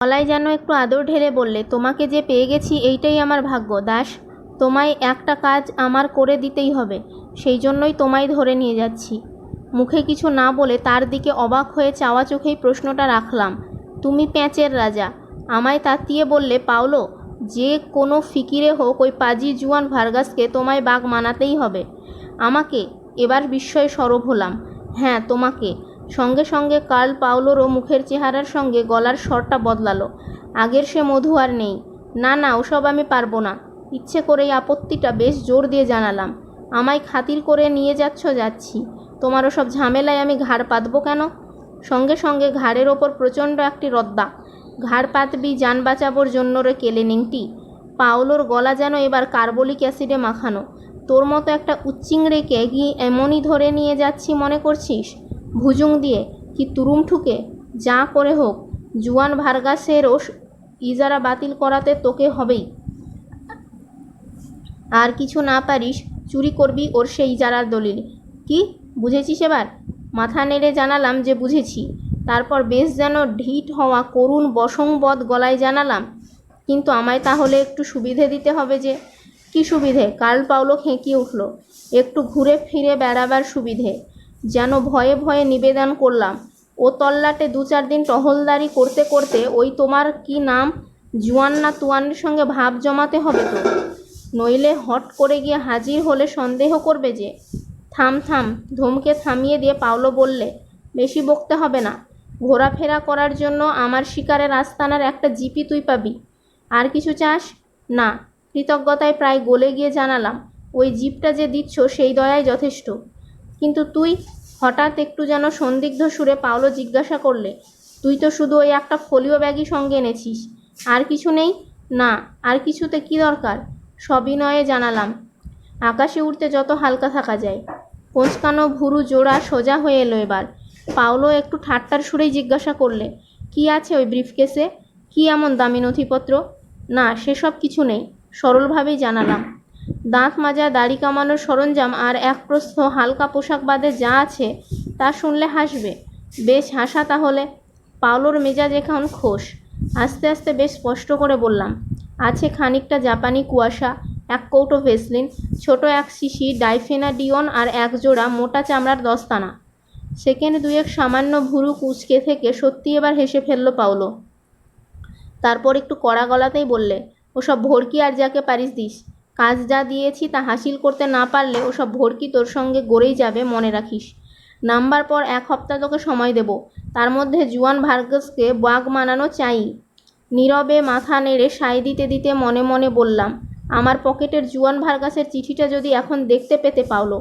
গলায় যেন একটু আদর ঢেলে বললে, তোমাকে যে পেয়ে গেছি এইটাই আমার ভাগ্য, দাস। তোমায় একটা কাজ আমার করে দিতেই হবে। সেই জন্যই তোমায় ধরে নিয়ে যাচ্ছি। মুখে কিছু না বলে তার দিকে অবাক হয়ে চাওয়া চোখেই প্রশ্নটা রাখলাম, তুমি প্যাঁচের রাজা। আমায় তাতিয়ে বললে, পাওলো, যে কোনো ফিকিরে হোক ওই পাজি জুয়ান ভার্গাসকে তোমায় বাঘ মানাতেই হবে। আমাকে এবার বিস্ময়ে সরব হলাম। হ্যাঁ তোমাকে। সঙ্গে সঙ্গে কার্ল পাওলোরও মুখের চেহারার সঙ্গে গলার স্বরটা বদলালো। আগের সে মধু আর নেই। না না, ওসব আমি পারব না। ইচ্ছে করে এই আপত্তিটা বেশ জোর দিয়ে জানালাম। আমায় খাতির করে নিয়ে যাচ্ছ, যাচ্ছি। তোমার ওসব ঝামেলায় আমি ঘাড় পাতবো কেন? সঙ্গে সঙ্গে ঘাড়ের ওপর প্রচণ্ড একটি রদ্দা। ঘাড় পাতবি, যান বাঁচাবোর জন্য রে কেলে নেংটি পাওলোর গলা যেন এবার কার্বলিক অ্যাসিডে মাখানো। তোর মতো একটা উচ্চিংড়েকে গিয়ে এমনই ধরে নিয়ে যাচ্ছি, মনে করছিস? ভুজুং দিয়ে, কি তুরুম ঠুকে যা করে হোক, জুয়ান ভার্গাসেরও ইজারা বাতিল করাতে তোকে হবেই। আর কিছু না পারিস, চুরি করবি ওর সেই ইজারার দলিল। কি? বুঝেছিস এবার? মাথা নেড়ে জানালাম যে বুঝেছি। তারপর বেশ যেন ঢিট হওয়া করুণ বসংবদ গলায় জানালাম, কিন্তু আমায় তাহলে একটু সুবিধে দিতে হবে যে? কি সুবিধে? কার্ল পাউলো খেঁকিয়ে উঠল। একটু ঘুরে ফিরে বেড়াবার সুবিধে। যেন ভয়ে ভয়ে নিবেদন করলাম। ও তল্লাটে দু চার দিন টহলদারি করতে করতে ওই তোমার কি নাম? জুয়ান না তুয়ানের সঙ্গে ভাব জমাতে হবে তো? নইলে হট করে গিয়ে হাজির হলে সন্দেহ করবে যে, থাম থাম, ধমকে থামিয়ে দিয়ে পাওলো বললে, বেশি বকতে হবে না। ঘোরাফেরা করার জন্য আমার শিকারের আস্তানার একটা জিপি তুই পাবি। আর কিছু চাস? না, কৃতজ্ঞতায় প্রায় গলে গিয়ে জানালাম, ওই জিপটা যে দিচ্ছ সেই দয়াই যথেষ্ট। কিন্তু তুই হঠাৎ একটু যেন সন্দিগ্ধ সুরে পাওলো জিজ্ঞাসা করলে, তুই তো শুধু ওই একটা ফোলিও ব্যাগই সঙ্গে এনেছিস, আর কিছু নেই? না, আর কিছুতে কি দরকার? সবিনয়ে জানালাম, আকাশে উঠতে যত হালকা থাকা যায়। কোঁচকানো ভুরু জোড়া সোজা হয়ে এলো এবার। পাওলো একটু ঠাট্টার সুরেই জিজ্ঞাসা করলে, কি আছে ওই ব্রিফকেসে? কি এমন দামি নথিপত্র? না, সেসব কিছু নেই, সরলভাবেই জানালাম। দাঁত মাজা, দাড়ি কামানোর সরঞ্জাম আর এক প্রস্থ হালকা পোশাক বাদে যা আছে তা শুনলে হাসবে। বেশ, হাসা তাহলে। পাওলোর মেজাজ এখন খোস আস্তে আস্তে বেশ স্পষ্ট করে বললাম, আছে খানিকটা জাপানি কুয়াশা, এক কৌটো ভেসলিন, ছোট এক শিশি ডাইফেনাডিওন আর এক জোড়া মোটা চামড়ার দস্তানা। সেকেন্ড দুয়েক সামান্য ভুরু কুচকে থেকে সত্যি এবার হেসে ফেলল পাওলো। তারপর একটু কড়া গলাতেই বললে, ওসব ভর্কি আর যাকে পারিস দিস। কাজ যা দিয়েছি তা হাসিল করতে না পারলে ওসব ভর্কি তোর সঙ্গে গড়েই যাবে, মনে রাখিস। নাম্বার পর এক সপ্তাহ তোকে সময় দেব। তার মধ্যে জুয়ান ভার্গাসকে বাঘ মানানো চাই। নীরবে মাথা নেড়ে সাই দিতে দিতে মনে মনে বললাম, আমার পকেটের জুয়ান ভার্গাসের চিঠিটা যদি এখন দেখতে পেতে পাওলো।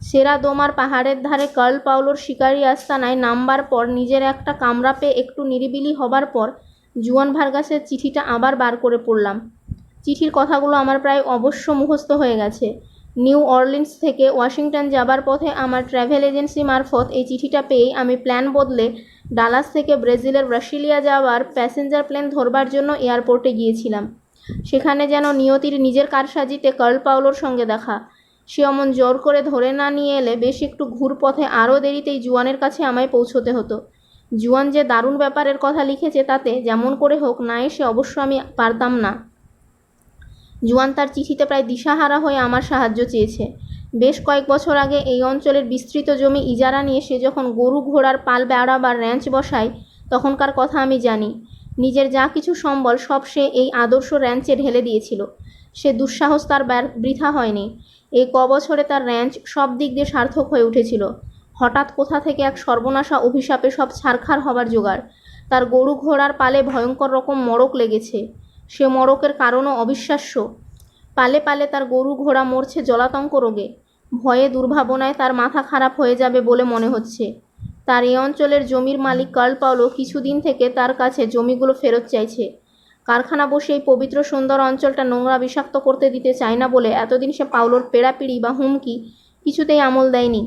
সেরা দোমার পাহাড়ের ধারে কার্ল পাওলোর শিকারি আস্তানায় নামবার পর নিজের একটা কামরা পেয়ে একটু নিরিবিলি হবার পর জুয়ান ভার্গাসের চিঠিটা আবার বার করে পড়লাম। চিঠির কথাগুলো আমার প্রায় অবশ্য মুখস্থ হয়ে গেছে। নিউ অরলিন্স থেকে ওয়াশিংটন যাবার পথে আমার ট্র্যাভেল এজেন্সি মারফত এই চিঠিটা পেয়েই আমি প্ল্যান বদলে ডালাস থেকে ব্রাজিলের ব্রাসিলিয়া যাওয়ার প্যাসেঞ্জার প্লেন ধরবার জন্য এয়ারপোর্টে গিয়েছিলাম। সেখানে যেন নিয়তির নিজের কারসাজিতে কার্ল পাওলোর সঙ্গে দেখা। সে অমন জোর করে ধরে না নিয়ে এলে বেশ একটু ঘুর পথে আরও দেরিতেই জুয়ানের কাছে আমায় পৌঁছতে হতো। জুয়ান যে দারুণ ব্যাপারের কথা লিখেছে তাতে যেমন করে হোক না এসে অবশ্য আমি পারতাম না। জুয়ান তার চিঠিতে প্রায় দিশাহারা হয়ে আমার সাহায্য চেয়েছে। বেশ কয়েক বছর আগে এই অঞ্চলের বিস্তৃত জমি ইজারা নিয়ে সে যখন গরু ঘোড়ার পাল, বেড়া বা র্যাঞ্চ বসায়, তখনকার কথা আমি জানি। নিজের যা কিছু সম্বল, সব সে এই আদর্শ র্যাঞ্চে ঢেলে দিয়েছিল। সে দুঃসাহস তার বৃথা হয়নি। এই কবছরে তার র্যাঞ্চ সব দিক দিয়ে সার্থক হয়ে উঠেছিল। হঠাৎ কোথা থেকে এক সর্বনাশা অভিশাপে সব ছারখার হবার জোগাড়। তার গরু ঘোড়ার পালে ভয়ঙ্কর রকম মড়ক লেগেছে। সে মড়কের কারণও অবিশ্বাস্য। পালে পালে তার গরু ঘোড়া মরছে জলাতঙ্ক রোগে। ভয়ে দুর্ভাবনায় তার মাথা খারাপ হয়ে যাবে বলে মনে হচ্ছে। তার এই অঞ্চলের জমির মালিক কার্ল পাওলো কিছুদিন থেকে তার কাছে জমিগুলো ফেরত চাইছে। কারখানা বসে এই পবিত্র সুন্দর অঞ্চলটা নোংরা বিষাক্ত করতে দিতে চায় না বলে এতদিন সে পাওলোর পেড়াপিড়ি বা হুমকি কিছুতেই আমল দেয়নি।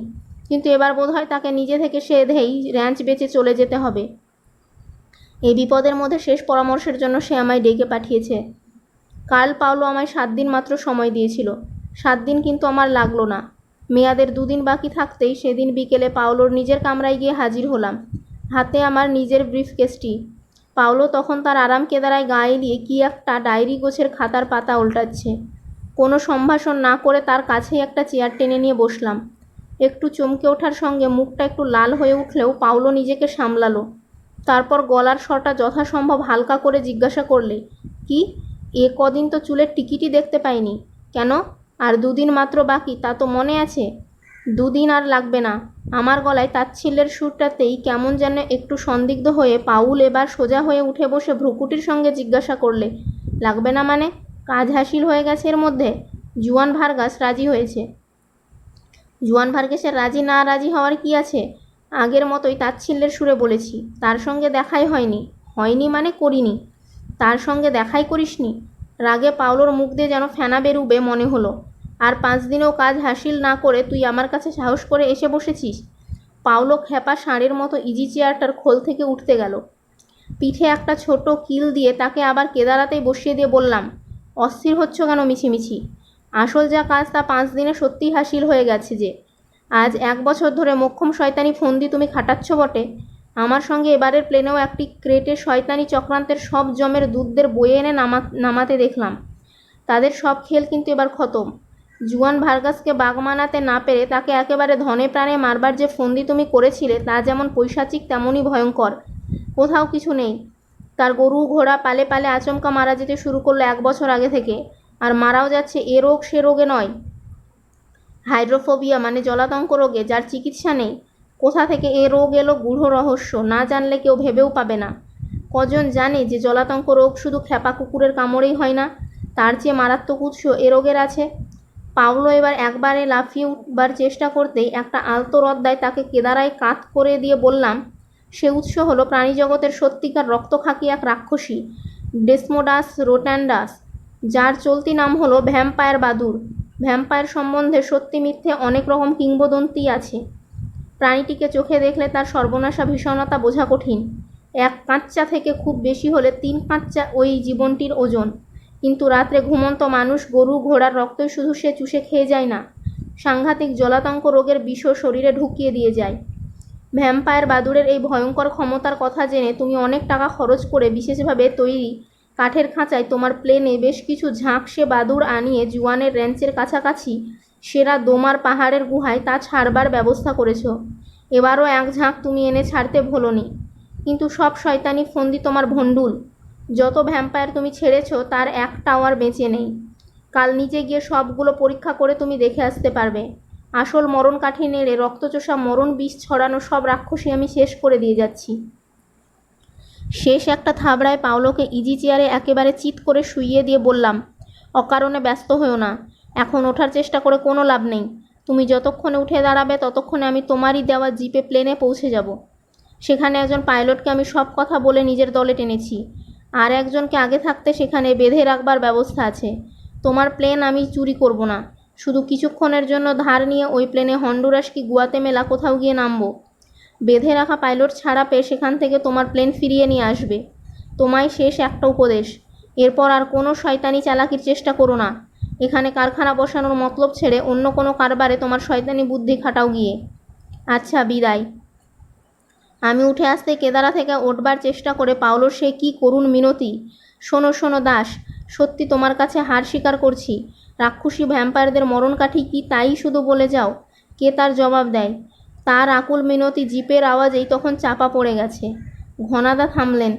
কিন্তু এবার বোধহয় তাকে নিজে থেকে সে ধেই র্যাঞ্চ বেঁচে চলে যেতে হবে। এই বিপদের মধ্যে শেষ পরামর্শের জন্য সে আমায় ডেকে পাঠিয়েছে। কার্ল পাওলো আমায় সাত দিন মাত্র সময় দিয়েছিল। সাত দিন কিন্তু আমার লাগল না। মেয়াদের দুদিন বাকি থাকতেই সেদিন বিকেলে পাওলোর নিজের কামরায় গিয়ে হাজির হলাম। হাতে আমার নিজের ব্রিফকেসটি। পাওলো তখন তার আরাম কেদারায় গায়ে দিয়ে কি একটা ডায়েরি গোছের খাতার পাতা উল্টাচ্ছে। কোনো সম্ভাষণ না করে তার কাছেই একটা চেয়ার টেনে নিয়ে বসলাম। একটু চমকে ওঠার সঙ্গে মুখটা একটু লাল হয়ে উঠলেও পাওলো নিজেকে সামলালো। তারপর গলার স্বরটা যথাসম্ভব হালকা করে জিজ্ঞাসা করলে, কি? এ কদিন তো চুলের টিকিটই দেখতে পাইনি। কেন? আর দুদিন মাত্র বাকি, তা তো মনে আছে? দুদিন আর লাগবে না। আমার গলায় তাচ্ছিল্যের সুরটাতেই কেমন যেন একটু সন্দিগ্ধ হয়ে পাউল এবার সোজা হয়ে উঠে বসে ভ্রুকুটির সঙ্গে জিজ্ঞাসা করলে, লাগবে না মানে? কাজ হাসিল হয়ে গেছে এর মধ্যে? জুয়ান ভার্গাস রাজি হয়েছে? জুয়ান ভার্গেসের রাজি না রাজি হওয়ার কি আছে? আগের মতোই তাচ্ছিল্যের সুরে বলেছি, তার সঙ্গে দেখাই হয়নি। হয়নি মানে করিনি। তার সঙ্গে দেখাই করিসনি? রাগে পাওলোর মুখ দিয়ে যেন ফেনা বেরুবে মনে হলো। আর পাঁচ দিনেও কাজ হাসিল না করে তুই আমার কাছে সাহস করে এসে বসেছিস? পাওলো খ্যাপা ষাঁড়ের মতো ইজি চেয়ারটার খোল থেকে উঠতে গেল। পিঠে একটা ছোট কিল দিয়ে তাকে আবার কেদারাতেই বসিয়ে দিয়ে বললাম, অস্থির হচ্ছ কেন মিছিমিছি? আসল যা কাজ তা পাঁচ দিনে সত্যিই হাসিল হয়ে গেছে যে আজ এক বছর ধরে মোক্ষম শয়তানি ফন্দি তুমি খাটাচ্ছ বটে। আমার সঙ্গে এবারের প্লেনেও একটি ক্রেটে শয়তানি চক্রান্তের সব জমের দুধদের বয়ে এনে নামা নামাতে দেখলাম। তাদের সব খেল কিন্তু এবার খতম। জুয়ান ভার্গাসকে বাগ মানাতে না পেরে তাকে একেবারে ধনে প্রাণে মারবার যে ফন্দি তুমি করেছিলে, তা যেমন পৈশাচিক, তেমনই ভয়ঙ্কর। কোথাও কিছু নেই। তার গরু ঘোড়া পালে পালে আচমকা মারা যেতে শুরু করল এক বছর আগে থেকে। আর মারাও যাচ্ছে এ রোগ সে রোগে নয়। হাইড্রোফোবিয়া মানে জলাতঙ্ক রোগে যার চিকিৎসা নেই। কোথা থেকে এ রোগ এলো গূঢ় রহস্য না জানলে কেউ ভেবেও পাবে না। কজন জানে যে জলাতঙ্ক রোগ শুধু খ্যাপা কুকুরের কামড়েই হয় না, তার চেয়ে মারাত্মক উৎস এ রোগের আছে। পাওলো এবার একবারে লাফিয়ে উঠবার চেষ্টা করতেই একটা আলতো রদ্দায় তাকে কেদারায় কাত করে দিয়ে বললাম, সে উৎস হলো প্রাণীজগতের সত্যিকার রক্তখাকি এক রাক্ষসী, ডেসমোডাস রোট্যান্ডাস যার চলতি নাম হলো ভ্যাম্পায়ার বাদুর। ভ্যাম্পায়ার সম্বন্ধে সত্যি মিথ্যে অনেক রকম কিংবদন্তি আছে। প্রাণীটিকে চোখে দেখলে তার সর্বনাশা ভীষণতা বোঝা কঠিন। এক কাঁচ্চা থেকে খুব বেশি হলে তিন কাঁচ্চা ওই জীবনটির ওজন। কিন্তু রাত্রে ঘুমন্ত মানুষ গরু ঘোড়ার রক্তই শুধু সে চুষে খেয়ে যায় না, সাংঘাতিক জলাতঙ্ক রোগের বিষ শরীরে ঢুকিয়ে দিয়ে যায়। ভ্যাম্পায়ার বাদুড়ের এই ভয়ঙ্কর ক্ষমতার কথা জেনে তুমি অনেক টাকা খরচ করে বিশেষভাবে তৈরি কাঠের খাঁচায় তোমার প্লেনে বেশ কিছু ঝাঁকসে বাদুড় আনিয়ে জুয়ানের র্যাঞ্চের কাছাকাছি, সেরা দোমার পাহাড়ের গুহায় তা ছাড়বার ব্যবস্থা করেছ। এবারও এক ঝাঁক তুমি এনে ছাড়তে ভোলনি। কিন্তু সব শয়তানি ফন্দি তোমার ভণ্ডুল। যত ভ্যাম্পায়ার তুমি ছেড়েছ, তার একটাও আর বেঁচে নেই। কাল নিচে গিয়ে সবগুলো পরীক্ষা করে তুমি দেখে আসতে পারবে। আসল মরণ কাঠি নেড়ে রক্তচোষা মরণ বিষ ছড়ানো সব রাক্ষসী আমি শেষ করে দিয়ে যাচ্ছি। শেষ একটা থাবড়ায় পাওলোকে ইজি চেয়ারে একেবারে চিৎ করে শুইয়ে দিয়ে বললাম, অকারণে ব্যস্ত হয়েও না, এখন ওঠার চেষ্টা করে কোনো লাভ নেই। তুমি যতক্ষণে উঠে দাঁড়াবে ততক্ষণে আমি তোমারই দেওয়া জিপে প্লেনে পৌঁছে যাব। সেখানে একজন পাইলটকে আমি সব কথা বলে নিজের দলে টেনেছি। আর একজনকে আগে থাকতে সেখানে বেঁধে রাখবার ব্যবস্থা আছে। তোমার প্লেন আমি চুরি করব না। শুধু কিছুক্ষণের জন্য ধার নিয়ে ওই প্লেনে হন্ডুরাস কি গুয়াতে মেলা কোথাও গিয়ে নামবো? বেঁধে রাখা পাইলট ছাড়া পেয়ে সেখান থেকে তোমার প্লেন ফিরিয়ে নিয়ে আসবে। তোমায় শেষ একটা উপদেশ। এরপর আর কোনো শয়তানি চালাকির চেষ্টা করো না। এখানে কারখানা বসানোর মতলব ছেড়ে অন্য কোনো কারবারে তোমার শয়তানি বুদ্ধি খাটাও গিয়ে। আচ্ছা বিদায়। আমি উঠে আসতে কেদারা থেকে উঠবার চেষ্টা করে পাওলোর সে কী করুণ মিনতি। শোনো শোনো দাস, সত্যি তোমার কাছে হার স্বীকার করছি। রাক্ষসী ভ্যাম্পায়ারদের মরণ কাঠি কি তাই শুধু বলে যাও? কে তার জবাব দেয়? তার আকুল মিনতি জিপের আওয়াজেই তখন চাপা পড়ে গেছে। ঘনাদা থামলেন।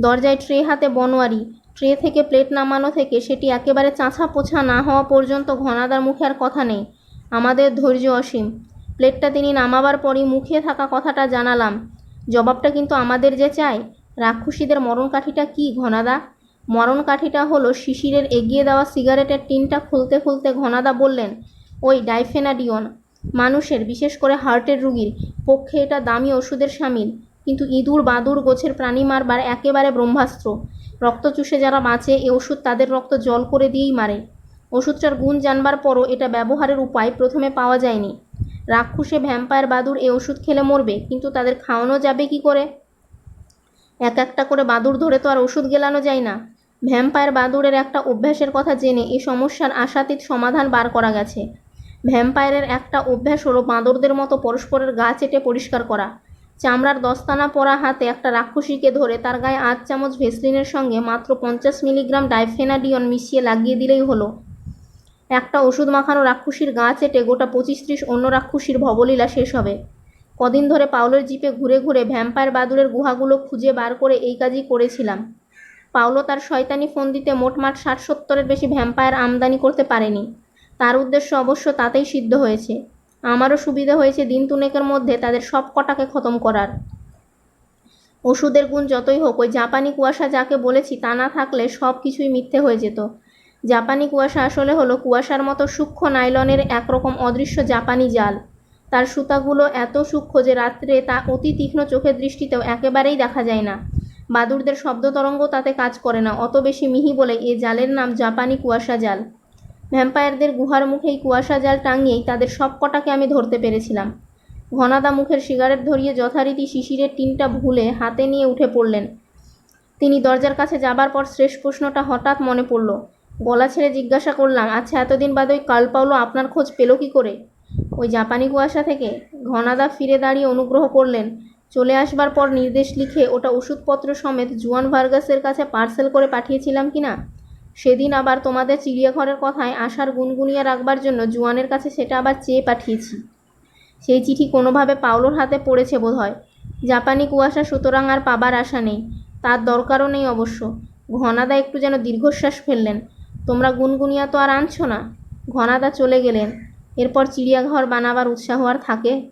দরজায় ট্রে হাতে বনোয়ারি, ট্রে থেকে প্লেট নামানো থেকে সেটি একেবারে চাঁছা পোছা না হওয়া পর্যন্ত ঘনাদার মুখে আর কথা নেই। আমাদের ধৈর্য অসীম। প্লেটটা তিনি নামাবার পরই মুখে থাকা কথাটা জানালাম। জবাবটা কিন্তু আমাদের যে চাই। রাক্ষসীদের মরণ কাঠিটা কি, ঘনাদা? মরণ কাঠিটা হলো শিশিরের এগিয়ে দেওয়া সিগারেটের টিনটা খুলতে খুলতে ঘনাদা বললেন, ওই ডাইফেনাডিয়ন মানুষের, বিশেষ করে হার্টের রুগীর, পক্ষে এটা দামি ওষুধের সামিল কিন্তু ইঁদুর, বাদুর, গোছের প্রাণী মারবার একেবারে ব্রহ্মাস্ত্র। রক্ত চুষে যারা বাঁচে, এ ওষুধ তাদের রক্ত জল করে দিয়েই মারে। ওষুধটার গুণ জানবার পরও এটা ব্যবহারের উপায় প্রথমে পাওয়া যায়নি। রাক্ষসে ভ্যাম্পায়ার, বাদুর এ ওষুধ খেলে মরবে, কিন্তু তাদের খাওয়ানো যাবে কি করে? এক একটা করে বাদুর ধরে তো আর ওষুধ গেলানো যায় না। ভ্যাম্পায়ার বাদুড়ের একটা অভ্যাসের কথা জেনে এই সমস্যার আশাতীত সমাধান বার করা গেছে। ভ্যাম্পায়ারের একটা অভ্যাস হলো বাঁদরদের মতো পরস্পরের গা চেটে পরিষ্কার করা। চামড়ার দস্তানা পরা হাতে একটা রাক্ষসীকে ধরে তার গায়ে আধ চামচ ভেসলিনের সঙ্গে মাত্র পঞ্চাশ মিলিগ্রাম ডাইফেনাডিয়ন মিশিয়ে লাগিয়ে দিলেই হলো। একটা ওষুধ মাখানো রাক্ষসীর গা চেটে গোটা পঁচিশ ত্রিশ অন্য রাক্ষসীর ভবলীলা শেষ হবে। কদিন ধরে পাউলোর জিপে ঘুরে ঘুরে ভ্যাম্পায়ার বাদুড়ের গুহাগুলো খুঁজে বার করে এই কাজই করেছিলাম। পাউলো তার শয়তানি ফন্দিতে মোটমাট ষাট সত্তরের বেশি ভ্যাম্পায়ার আমদানি করতে পারেনি। তার উদ্দেশ্য অবশ্য তাতেই সিদ্ধ হয়েছে। আমারও সুবিধা হয়েছে দিন তুনেকের মধ্যে তাদের সব কটাকে খতম করার। ওষুধের গুণ যতই হোক, ওই জাপানি কুয়াশা যাকে বলেছি তা না থাকলে সব কিছুই মিথ্যে হয়ে যেত। জাপানি কুয়াশা আসলে হলো কুয়াশার মতো সূক্ষ্ম নাইলনের একরকম অদৃশ্য জাপানি জাল। তার সুতাগুলো এত সূক্ষ্ম যে রাত্রে তা অতি তীক্ষ্ণ চোখের দৃষ্টিতেও একেবারেই দেখা যায় না। বাদুড়দের শব্দ তরঙ্গ তাতে কাজ করে না, অত বেশি মিহি বলে এ জালের নাম জাপানি কুয়াশা জাল। ভ্যাম্পায়ারদের গুহার মুখেই কুয়াশা জাল টাঙিয়েই তাদের সব কটাকে আমি ধরতে পেরেছিলাম। ঘনাদা মুখের সিগারেট ধরিয়ে যথারীতি শিশিরের টিনটা ভুলে হাতে নিয়ে উঠে পড়লেন। তিনি দরজার কাছে যাবার পর শেষ প্রশ্নটা হঠাৎ মনে পড়ল। গলা ছেড়ে জিজ্ঞাসা করলাম আচ্ছা এতদিন বাদে ওই কাল পাউলো আপনার খোঁজ পেল কি করে? ওই জাপানি কুয়াশা থেকে ঘনাদা ফিরে দাঁড়িয়ে অনুগ্রহ করলেন। চলে আসবার পর নির্দেশ লিখে ওটা ওষুধপত্র সমেত জুয়ান ভার্গাসের কাছে পার্সেল করে পাঠিয়েছিলাম কি না সেদিন আবার তোমাদের চিড়িয়াঘরের কথায় আশার গুনগুনিয়ে রাখবার জন্য জুয়ানের কাছে সেটা আবার চেয়ে পাঠিয়েছি। সেই চিঠি কোনোভাবে পাওলোর হাতে পড়েছে বোধহয়। জাপানি কুয়াশা সুতরাং আর পাবার আশা নেই। তার দরকারও নেই অবশ্য। ঘনাদা একটু যেন দীর্ঘশ্বাস ফেললেন। তোমরা গুনগুনিয়া তো আর আনছো না? ঘনাদা চলে গেলেন। এরপর চিড়িয়াঘর বানাবার উৎসাহ আর থাকে?